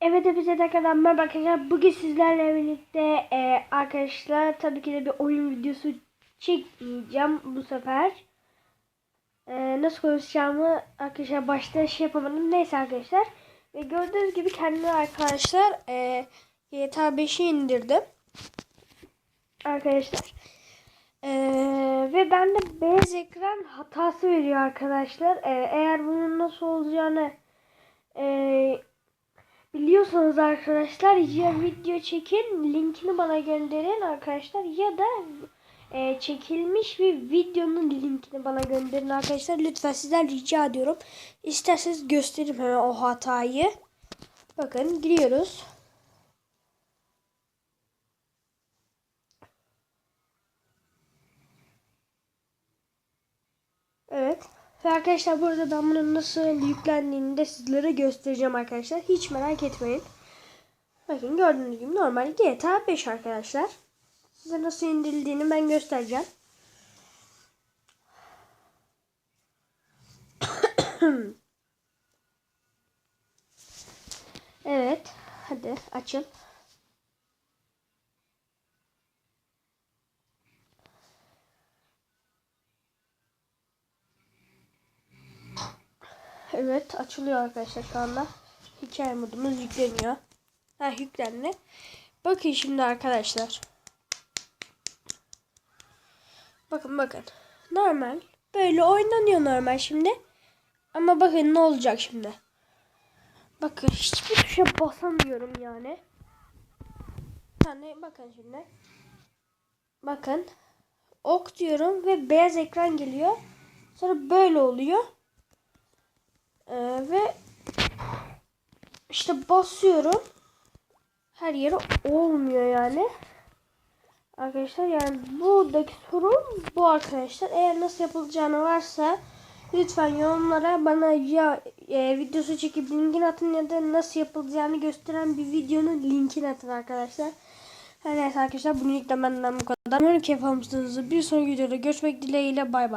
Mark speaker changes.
Speaker 1: Evet hepinize tekrardan merhaba arkadaşlar. Bugün sizlerle birlikte e, arkadaşlar tabii ki de bir oyun videosu çekmeyeceğim bu sefer. E, nasıl konuşacağımı arkadaşlar başta şey yapamadım. Neyse arkadaşlar. Ve gördüğünüz gibi kendime arkadaşlar e, GTA 5'i indirdim. Arkadaşlar. E, ve bende beyaz ekran hatası veriyor arkadaşlar. E, eğer bunun nasıl olacağını e, Biliyorsanız arkadaşlar ya video çekin linkini bana gönderin arkadaşlar ya da e, çekilmiş bir videonun linkini bana gönderin arkadaşlar. Lütfen sizden rica ediyorum. İsterseniz göstereyim hemen o hatayı. Bakın giriyoruz. Evet. Ve arkadaşlar burada ben bunun nasıl yüklendiğini de sizlere göstereceğim arkadaşlar. Hiç merak etmeyin. Bakın gördüğünüz gibi normal GTA 5 arkadaşlar. Size nasıl indirildiğini ben göstereceğim. evet. Hadi açıl. Evet açılıyor arkadaşlar şu anda. Hikaye modumuz yükleniyor. Ha yüklendi. Bakın şimdi arkadaşlar. Bakın bakın. Normal. Böyle oynanıyor normal şimdi. Ama bakın ne olacak şimdi. Bakın hiçbir tuşa basamıyorum yani. Yani bakın şimdi. Bakın. Ok diyorum ve beyaz ekran geliyor. Sonra böyle oluyor. Ve işte basıyorum. Her yere olmuyor yani. Arkadaşlar yani buradaki sorun bu arkadaşlar. Eğer nasıl yapılacağını varsa lütfen yorumlara bana ya e, videosu çekip linkini atın ya da nasıl yapılacağını gösteren bir videonun linkini atın arkadaşlar. Her neyse arkadaşlar bugünlük de benden bu kadar. Umarım keyif almışsınızdır. Bir sonraki videoda görüşmek dileğiyle bay bay.